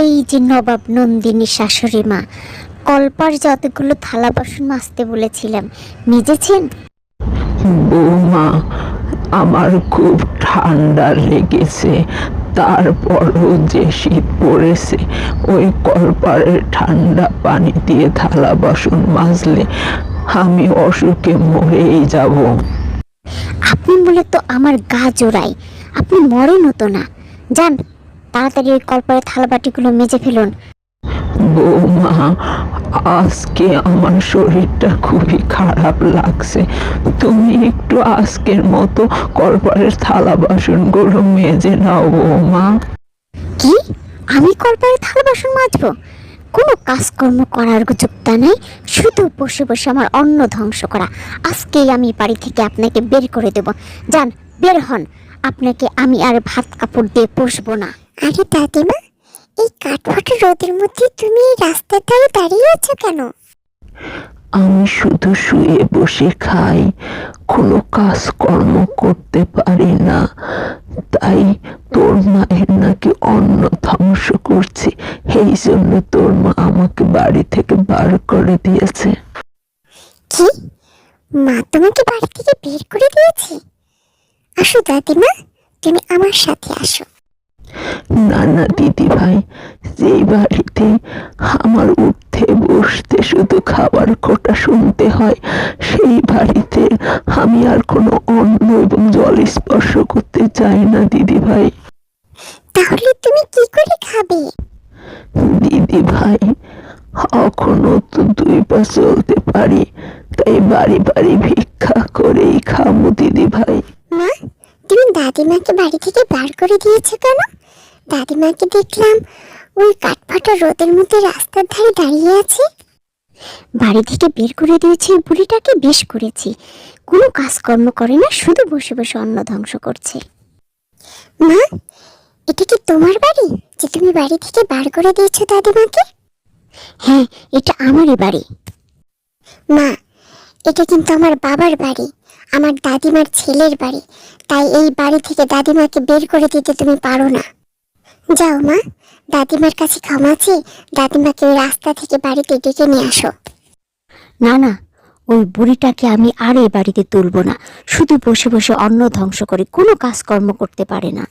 এই যে নবাব নন্দিনী শাশুড়ি মা কল্পার যতগুলো থালা বাসন মাজতে বলেছিলাম। মেজেছেন? বৌমা আমার খুব ঠান্ডা লেগেছে। তারপরও যে শীত পড়েছে ওই কলপারের ঠান্ডা পানি দিয়ে থালা বাসন মাজলে আমি অসুখে মরেই যাব। আপনি বলে তো আমার গা জোড়াই আপনি মরেন হতো না। যান। তাড়াতাড়ি ওই কল্পারের থালা বাটিগুলো মেজে ফেলুন। বৌমা আজকে আমার শরীরটা খুবই খারাপ লাগছে। তুমি একটু আজকের মতো কলপারের থালা বাসন বাসনগুলো মেজে নাও বৌমা। কি? আমি কল্পারের থালা বাসন মাজবো? কোনো কাজকর্ম করার যোগ্যতা নেই। শুধু বসে বসে আমার অন্ন ধ্বংস করা। আজকেই আমি বাড়ি থেকে আপনাকে বের করে দেব। যান বের হন। আপনাকে আমি আর ভাত কাপড় দিয়ে পুষবো না। আরে দাদিমা এই কাঠফাটা রোদের মধ্যে তুমি এই রাস্তার ধারে দাঁড়িয়ে আছো কেন? আমি শুধু শুয়ে বসে খাই কোনো কাজকর্ম করতে পারি না। তাই তোর মায়ের নাকি অন্ন ধ্বংস করছে এই জন্য তোর মা আমাকে বাড়ি থেকে বার করে দিয়েছে। কি? মা তোমাকে বাড়ি থেকে বের করে দিয়েছে? আসো দাদিমা তুমি আমার সাথে আসো। না না দিদি ভাই যেই বাড়িতে আমার উঠতে বসতে শুধু খাবার কোটা শুনতে হয় সেই বাড়িতে আমি আর কোনো অন্ন এবং জল স্পর্শ করতে চাই না দিদি ভাই। তাহলে তুমি কি করে খাবে? দিদি ভাই এখনও তো দুই পা চলতে পারি তাই বাড়ি বাড়ি ভিক্ষা করেই খাব দিদি ভাই। তুমি দাদিমাকে বাড়ি থেকে বার করে দিয়েছ কেন? দাদিমাকে দেখলাম ওই কাঠফাটা রোদের মধ্যে রাস্তার ধারে দাঁড়িয়ে আছে। বাড়ি থেকে বের করে দিয়েছি বুড়িটাকে, বেশ করেছি। কোনো কাজকর্ম করে না, শুধু বসে বসে অন্ন ধ্বংস করছে। মা, এটা কি তোমার বাড়ি যে তুমি বাড়ি থেকে বার করে দিয়েছ দাদিমাকে? হ্যাঁ এটা আমারই বাড়ি। মা, এটা কিন্তু আমার বাবার বাড়ি। আমার দাদিমার ছেলের বাড়ি। তাই এই বাড়ি থেকে দাদিমাকে বের করে দিতে তুমি পারো না। যাও মা, দাদিমার কাছে ক্ষমা চেয়ে দাদিমাকে ওই রাস্তা থেকে বাড়িতে ডেকে নিয়ে আসো। না না, ওই বুড়িটাকে আমি আর এই বাড়িতে তুলব না। শুধু বসে বসে অন্ন ধ্বংস করে কোনো কাজকর্ম করতে পারে না।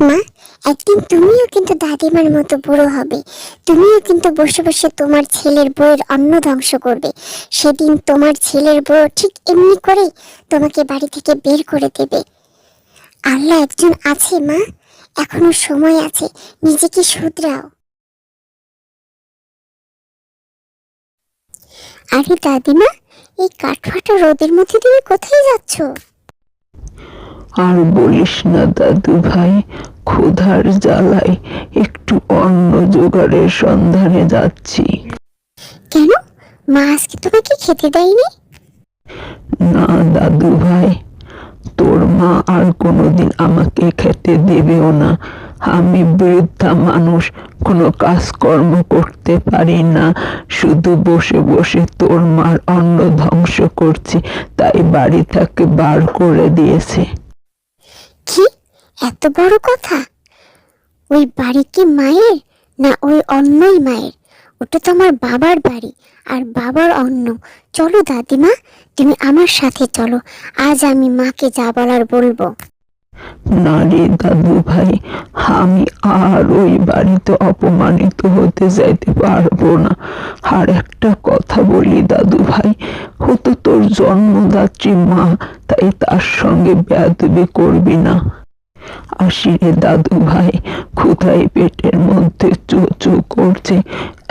মা, একদিন তুমিও কিন্তু দাদিমার মতো বুড়ো হবে। তুমিও কিন্তু বসে বসে তোমার ছেলের বউয়ের অন্ন ধ্বংস করবে। সেদিন তোমার ছেলের বউ ঠিক এমনি করেই তোমাকে বাড়ি থেকে বের করে দেবে। আল্লাহ একজন আছে, মা। এখনও সময় আছে, নিজেকে শুধরাও। আরে দাদিমা, এই কাঠফাটা রোদের মধ্যে তুমি কোথায় যাচ্ছ? আর বলিস না দাদু ভাই ক্ষুধার জ্বালায় একটু অন্ন জোগাড়ের সন্ধানে যাচ্ছি। কেন? মা আজকে তোমাকে খেতে দেয়নি? না দাদু ভাই তোর মা আর কোনোদিন আমাকে খেতে দেবেও না। আমি বৃদ্ধা মানুষ কোনো কাজকর্ম করতে পারি না। শুধু বসে বসে তোর মার অন্ন ধ্বংস করছি তাই বাড়ি থেকে বার করে দিয়েছে। কি? এত বড় কথা? ওই বাড়ি কি মায়ের, না ওই অন্যই মায়ের? ওটা তো আমার বাবার বাড়ি, আর বাবার অন্ন। চলো দাদিমা, তুমি আমার সাথে চলো। আজ আমি মাকে যা বলার বলব। দাদু ভাই, আমি আর ওই বাড়িতে অপমানিত হতে যাইতে পারব না। আর একটা কথা বলি দাদু ভাই ও তো তোর জন্মদাত্রী মা, তাই তার সঙ্গে বেয়াদবি করবি না। আসি রে দাদু ভাই ক্ষুধাই পেটের মধ্যে চো চো করছে,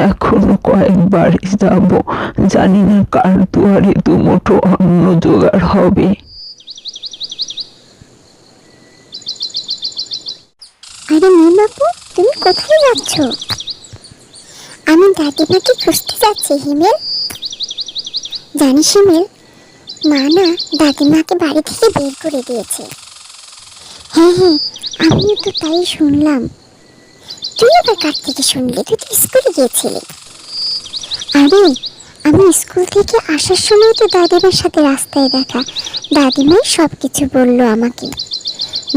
এখনও কয়েকবার যাব, জানি না কার দুয়ারে দুমুঠো অন্ন জোগাড় হবে। আরে মিমাপু তুমি কোথায় যাচ্ছ? আমি দাদিমাকে খুঁজতে যাচ্ছি, হিমেল। জানিস হিমেল, মা না দাদিমাকে বাড়ি থেকে বের করে দিয়েছে। হ্যাঁ হ্যাঁ আমিও তো তাই শুনলাম। তুই আবার কার থেকে শুনলি? তুই তো স্কুলে গিয়েছিলি। আরে, আমি স্কুল থেকে আসার সময় তো দাদিমার সাথে রাস্তায় দেখা। দাদিমাই সব কিছু বলল আমাকে।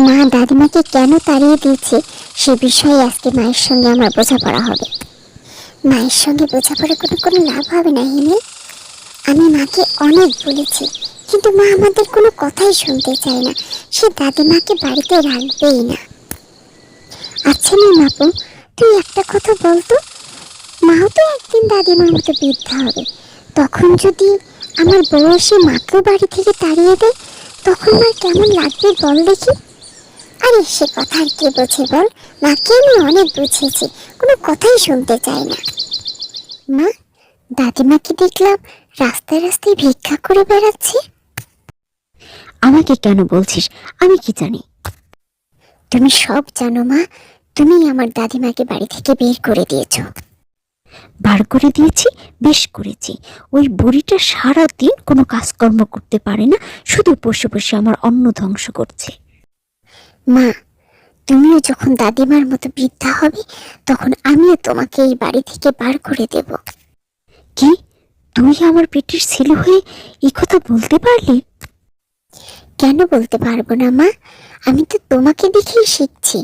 মা দাদিমাকে কেন তাড়িয়ে দিয়েছে সে বিষয়ে আজকে মায়ের সঙ্গে আমার বোঝাপড়া হবে। মায়ের সঙ্গে বোঝাপড়া করে কোনো লাভ হবে না হিমেল আমি মাকে অনেক বলেছি, কিন্তু মা আমাদের কোনো কথাই শুনতে চায় না। সে দাদিমাকে বাড়িতে রাখবেই না। আচ্ছা না মাপু তুই একটা কথা বলতো মাও তো একদিন দাদিমার মতো বৃদ্ধা হবে। তখন যদি আমার বয়সে মাকেও বাড়ি থেকে তাড়িয়ে দেয়, তখন মার কেমন লাগবে বল দেখি। আরে সে কথা আর কে বোঝে বল? মাকে আমি অনেক বুঝিয়েছি। কোনো কথাই শুনতে চায় না। মা দাদিমাকে দেখলাম রাস্তায় রাস্তায় ভিক্ষা করে বেড়াচ্ছে? আমাকে কেন বলছিস? আমি কি জানি? তুমি সব জানো, মা। তুমি আমার দাদিমাকে বাড়ি থেকে বের করে দিয়েছ। বার করে দিয়েছি, বেশ করেছি। ওই বুড়িটা সারা দিন কোনো কাজকর্ম করতে পারে না, শুধু বসে বসে আমার অন্ন ধ্বংস করছে। মা, তুমিও যখন দাদিমার মতো বৃদ্ধা হবে, তখন আমিও তোমাকে এই বাড়ি থেকে বার করে দেব। কি? তুই আমার পেটের ছিল হয়ে এই কথা বলতে পারলি? কেন বলতে পারব না, মা? আমি তো তোমাকে দেখেই শিখছি।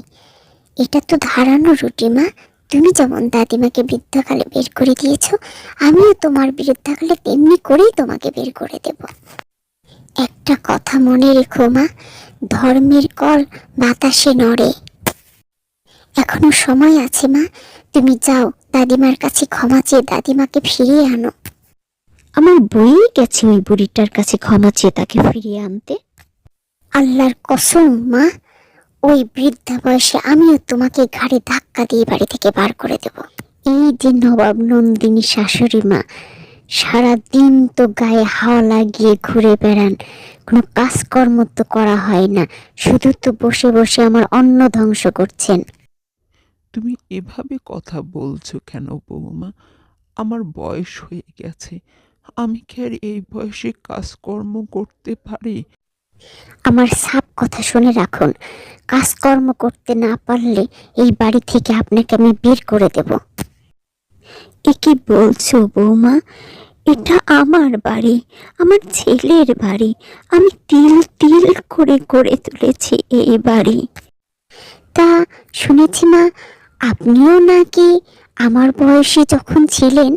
এটা তো ধারানো রুটি, মা। তুমি যেমন দাদিমাকে বৃদ্ধাকালে বের করে দিয়েছ, আমিও তোমার বৃদ্ধাকালে তেমনি করেই তোমাকে বের করে দেব। একটা কথা মনে রেখো, মা। ধর্মের কল বাতাসে নড়ে। এখনও সময় আছে মা। তুমি যাও দাদিমার কাছে ক্ষমা চেয়ে দাদিমাকে ফিরিয়ে আনো। আমার বই গেছে ওই বুড়িটার কাছে ক্ষমা চেয়ে তাকে ফিরিয়ে আনতে। আল্লাহর কসম মা। ওই বৃদ্ধা বয়সে আমিও তোমাকে ঘাড়ে ধাক্কা দিয়ে বাড়ি থেকে বার করে দেব। এই যে নবাব নন্দিনী শাশুড়ি মা। সারা দিন তো গায়ে হাওয়া লাগিয়ে ঘুরে বেড়ান। কোনো কাজকর্ম তো করা হয় না। শুধু তো বসে বসে আমার অন্ন ধ্বংস করছেন। তুমি এভাবে কথা বলছো কেন বৌমা? আমার বয়স হয়ে গেছে। আমি কি আর এই বয়সে কাজকর্ম করতে পারি? আমার সাপ কথা শুনে রাখুন। কাজকর্ম করতে না পারলে এই বাড়ি থেকে আপনাকে আমি বের করে দেব। এ কি বলছো বৌমা? এটা আমার বাড়ি, আমার ছেলের বাড়ি। আমি তিল তিল করে করে তুলেছি এই বাড়ি। তা শুনেছি মা, আপনিও নাকি আমার বয়সে যখন ছিলেন,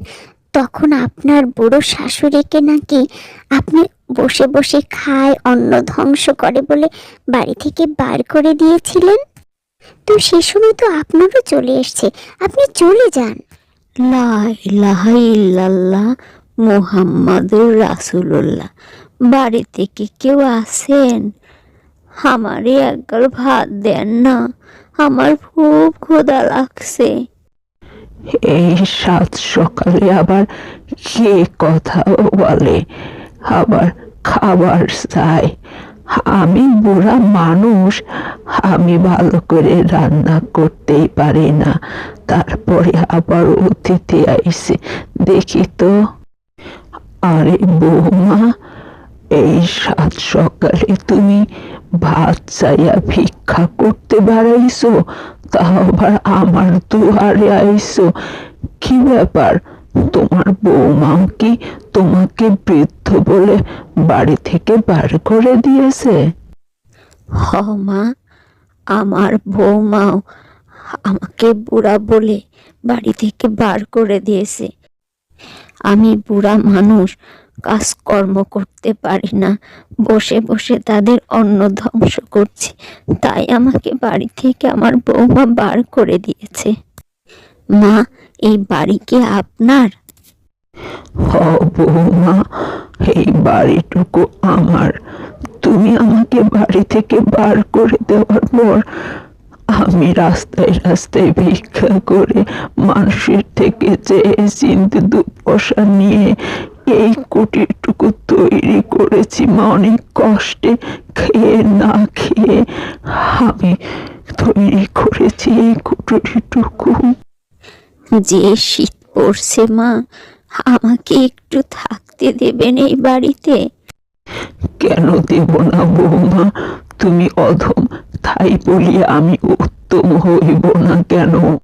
তখন আপনার বুড়ো শাশুড়িকে নাকি আপনি বসে বসে খায়, অন্ন ধ্বংস করে বলে বাড়ি থেকে বার করে দিয়েছিলেন? তো সে সময় তো আপনারও চলে এসছে। আপনি চলে যান। লা ইলাহা ইল্লাল্লাহ মুহাম্মাদুর রাসূলুল্লাহ। বাড়িতে কি কেউ আসেন? আমারই একগাল ভাত দেন না। আমার খুব ক্ষুধা লাগছে। এই সাত সকালে আবার কে কথা বলে? আবার খাবার চাই আমি বুড়া মানুষ, আমি ভালো করে রান্না করতেই পারি না। তারপরে আবার অতিথি আইসে দেখি তো। আরে বৌমা, এই সাত সকালে তুমি ভাত চাইয়া ভিক্ষা করতে বেড়াইছো, তাও আবার আমার দুয়ারে আইসো কি ব্যাপার? তোমার বৌমাও কি তোমাকে বৃদ্ধ বলে বাড়ি থেকে বার করে দিয়েছে? হ মা, আমার বৌমাও আমাকে বুড়া বলে বাড়ি থেকে বার করে দিয়েছে। আমি বুড়া মানুষ, কাজকর্ম করতে পারি না। বসে বসে তাদের অন্ন ধ্বংস করছি। তাই আমাকে বাড়ি থেকে আমার বৌমা বার করে দিয়েছে। মা, এই বাড়ি কি আপনার? বৌমা, এই বাড়িটুকু আমার। তুমি আমাকে বাড়ি থেকে বার করে দেওয়ার পর আমি রাস্তায় রাস্তায় ভিক্ষা করে মানুষের থেকে চেয়ে চিনতে দু পয়সা নিয়ে এই কুটিরটুকু তৈরি করেছি। মা অনেক কষ্টে খেয়ে না খেয়ে আমি তৈরি করেছি এই কুটিরটুকু। যে শীত পড়ছে মা আমাকে একটু থাকতে দেবেন এই বাড়িতে? কেন দেব না বৌমা? তুমি অধম তাই বলিয়া আমি উত্তম হইব না কেন?